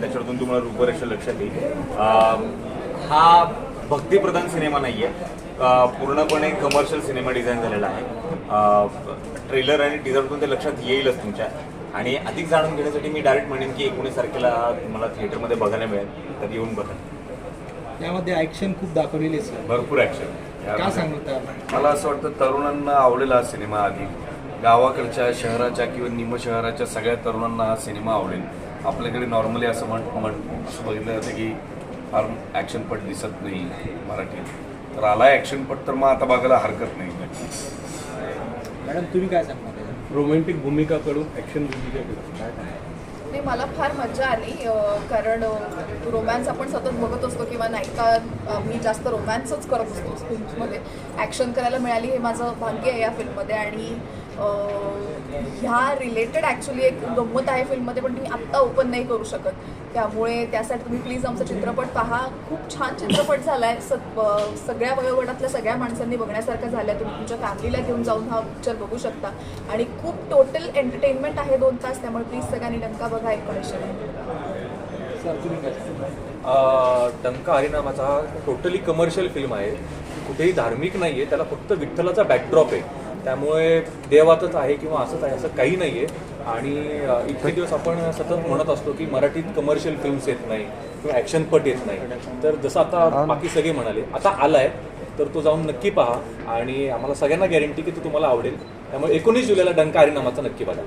त्याच्यावरतून तुम्हाला रूपरेषा लक्षात येईल. हा भक्तिप्रधान सिनेमा नाही आहे पूर्णपणे कमर्शियल सिनेमा डिझाईन झालेला आहे. ट्रेलर आणि टीजरतून ते लक्षात येईलच तुमच्या. आणि अधिक जाणून घेण्यासाठी मी डायरेक्ट म्हणेन की एकोणीस तारखेला तुम्हाला थिएटरमध्ये बघायला मिळेल. तर येऊन बघा. यामध्ये ॲक्शन खूप दाखवलेली आहे सर भरपूर ॲक्शन का सांगता आपण मला असं वाटतं तरुणांना आवडेल हा सिनेमा आधी. गावाकडच्या शहराच्या किंवा निम शहराच्या सगळ्या तरुणांना हा सिनेमा आवडेल आपल्याकडे नॉर्मली असं म्हण म्हण असं बघितलं जातं की फार ॲक्शनपट दिसत नाही मराठीत तर आला ॲक्शनपट तर मग आता बघायला हरकत नाही मॅडम तुम्ही काय सांगणार? रोमॅन्टिक भूमिकाकडून ॲक्शन भूमिकाकडून काय? नाही मला फार मजा आली कारण रोमॅन्स आपण सतत बघत असतो किंवा नाही का अं, मी जास्त रोमॅन्सच करत असतो फिल्ममध्ये ॲक्शन करायला मिळाली हे माझं भाग्य आहे या फिल्ममध्ये आणि ह्या रिलेटेड ॲक्च्युली एक गंमत आहे फिल्ममध्ये पण तुम्ही आत्ता ओपन नाही करू शकत. त्यामुळे त्यासाठी तुम्ही प्लीज आमचा चित्रपट पहा. खूप छान चित्रपट झाला आहे स सगळ्या वयोगटातल्या सगळ्या माणसांनी बघण्यासारखा झाला आहे तुम्ही तुमच्या फॅमिलीला घेऊन जाऊन हा पिक्चर बघू शकता. आणि खूप टोटल एंटरटेनमेंट आहे दोन तास. त्यामुळे प्लीज सगळ्यांनी डंका बघा एक सर तुम्ही हरिनामाचा टोटली कमर्शियल फिल्म आहे. कुठेही धार्मिक नाही आहे त्याला फक्त विठ्ठलाचा बॅकड्रॉप आहे. त्यामुळे देवातच आहे किंवा असंच आहे असं काही नाही आहे आणि इतके दिवस आपण सतत म्हणत असतो की मराठीत कमर्शियल फिल्म्स येत नाही किंवा ॲक्शनपट येत नाही. तर जसं आता बाकी सगळे म्हणाले आता आलाय तर तो जाऊन नक्की पहा. आणि आम्हाला सगळ्यांना गॅरंटी की तो तुम्हाला आवडेल. त्यामुळे एकोणीस जुलैला डंका हरिनामाचा नक्की बघा.